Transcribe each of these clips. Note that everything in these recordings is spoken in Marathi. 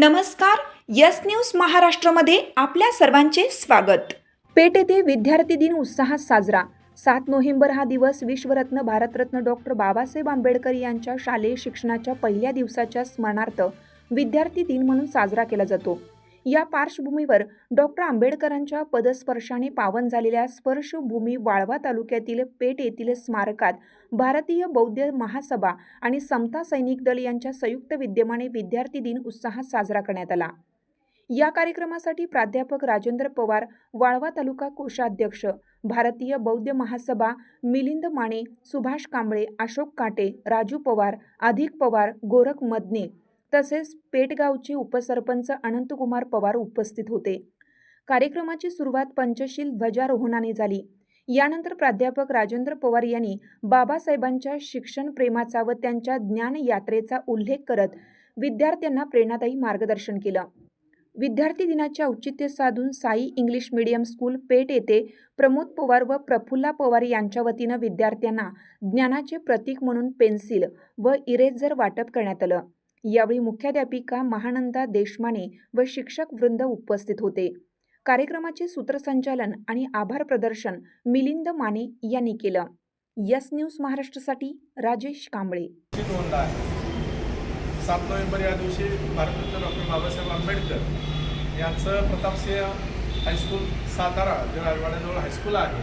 नमस्कार यस न्यूज महाराष्ट्रमध्ये आपल्या सर्वांचे स्वागत. पेट येथे विद्यार्थी दिन उत्साहात साजरा. सात नोव्हेंबर हा दिवस विश्वरत्न भारतरत्न डॉक्टर बाबासाहेब आंबेडकर यांच्या शालेय शिक्षणाच्या पहिल्या दिवसाच्या स्मरणार्थ विद्यार्थी दिन म्हणून साजरा केला जातो. या पार्श्वभूमीवर डॉक्टर आंबेडकरांच्या पदस्पर्शाने पावन झालेल्या स्पर्शभूमी वाळवा तालुक्यातील पेठ येथील स्मारकात भारतीय बौद्ध महासभा आणि समता सैनिक दल यांच्या संयुक्त विद्यमाने विद्यार्थी दिन उत्साहात साजरा करण्यात आला. या कार्यक्रमासाठी प्राध्यापक राजेंद्र पवार वाळवा तालुका कोषाध्यक्ष भारतीय बौद्ध महासभा मिलिंद माने सुभाष कांबळे अशोक काटे राजू पवार अधिक पवार गोरख मदने तसेच पेटगावचे उपसरपंच अनंतकुमार पवार उपस्थित होते. कार्यक्रमाची सुरुवात पंचशील ध्वजारोहणाने झाली. यानंतर प्राध्यापक राजेंद्र पवार यांनी बाबासाहेबांच्या शिक्षण प्रेमाचा व त्यांच्या ज्ञान यात्रेचा उल्लेख करत विद्यार्थ्यांना प्रेरणादायी मार्गदर्शन केलं. विद्यार्थी दिनाचे औचित्य साधून Sai English medium school Pet येथे प्रमोद पवार व प्रफुल्ला पवार यांच्या वतीनं विद्यार्थ्यांना ज्ञानाचे प्रतीक म्हणून पेन्सिल व इरेझर वाटप करण्यात आलं. यावेळी मुख्याध्यापिका महानंदा देशमाने व शिक्षक वृंद उपस्थित होते. कार्यक्रमाचे सूत्रसंचालन आणि आभार प्रदर्शन मिलिंद माने यांनी केलं. यस न्यूज महाराष्ट्रासाठी राजेश कांबळे. आहे सात नोव्हेंबर या दिवशी भारतरत्न डॉक्टर बाबासाहेब आंबेडकर यांचं प्रतापसिंह हायस्कूल सातारा जे राजवाड्याजवळ हायस्कूल आहे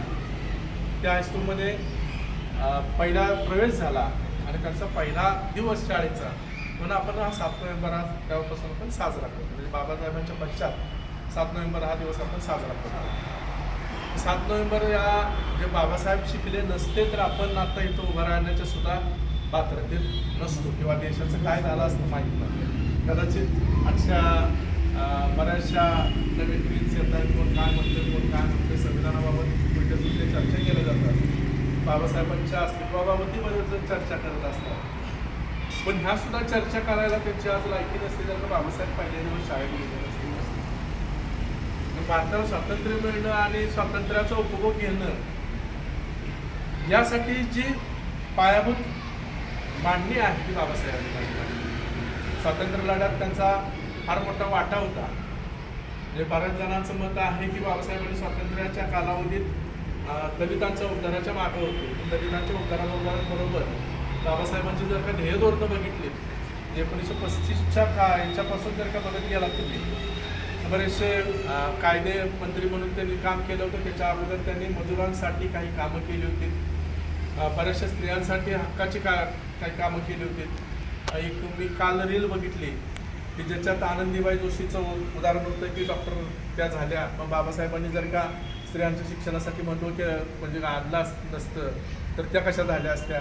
त्या हायस्कूलमध्ये पहिला प्रवेश झाला आणि त्यांचा पहिला दिवस शाळेचा. म्हणून आपण हा सात नोव्हेंबर हा तेव्हापासून आपण साजरा करतो. म्हणजे बाबासाहेबांच्या पश्चात सात नोव्हेंबर हा दिवस आपण साजरा करतो. सात नोव्हेंबर या जे बाबासाहेब शिकले नसते तर आपण आता इथं उभं राहण्याच्या सुद्धा पात्रतेत नसतो किंवा देशाचं काय झालं असतं माहीत नाही. कदाचित अशा बऱ्याचशा नवीन ट्विट्स आहेत कोण काय म्हणते कोण काय म्हणते संविधानाबाबत कुठे सुलटे चर्चा केल्या जातात. बाबासाहेबांच्या अस्तित्वाबाबतही बरेच चर्चा करत असतात. पण ह्या सुद्धा चर्चा करायला त्यांची आज लायकी नसते तर बाबासाहेब पहिल्यांदा दिवस शाळेत गेले नसते. भारताला स्वातंत्र्य मिळणं आणि स्वातंत्र्याचा उपभोग घेणं यासाठी जी पायाभूत मांडणी आहे ती बाबासाहेबांनी स्वातंत्र्य लढ्यात त्यांचा फार मोठा वाटा होता. म्हणजे बऱ्याच जणांचं मत आहे की बाबासाहेबांनी स्वातंत्र्याच्या कालावधीत दलितांच्या उद्धाराच्या मागं होते. दलितांच्या उद्धाराबरोबर बाबासाहेबांची जर का ध्येय धोरणं बघितली एकोणीसशे पस्तीसच्या का यांच्यापासून जर का बघत गेला तुम्ही बरेचसे कायदे मंत्री म्हणून त्यांनी काम केलं होतं. त्याच्या अगोदर त्यांनी मजुरांसाठी काही कामं केली होती. बऱ्याचशा स्त्रियांसाठी हक्काची का काही कामं केली होती. एक मी काल रील बघितली की ज्याच्यात आनंदीबाई जोशीचं उदाहरण होतं की डॉक्टर त्या झाल्या. मग बाबासाहेबांनी जर का स्त्रियांच्या शिक्षणासाठी महत्त्व केलं म्हणजे आणलं अस- नसतं तर त्या कशा झाल्या असत्या?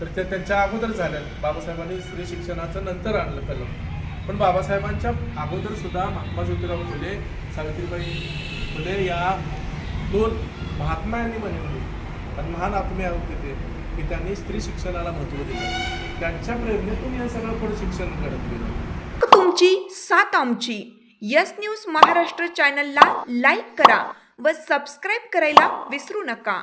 तर त्या त्यांच्या अगोदर झाल्या बाबासाहेबांनी स्त्री शिक्षणाचं नंतर आणलं कलम पण बाबासाहेबांच्या अगोदर सुद्धा महात्मा ज्योतिराव फुले सावित्रीबाई फुले या दोन महात्मा यांनी म्हणले आणि महान आत्मे होते ते की त्यांनी स्त्री शिक्षणाला महत्त्व दिलं. त्यांच्या प्रेरणेतून हे सगळं पुढे शिक्षण घडत गेलं. तुमची सात आमची. यस न्यूज महाराष्ट्र चॅनलला लाईक करा व सबस्क्राईब करायला विसरू नका.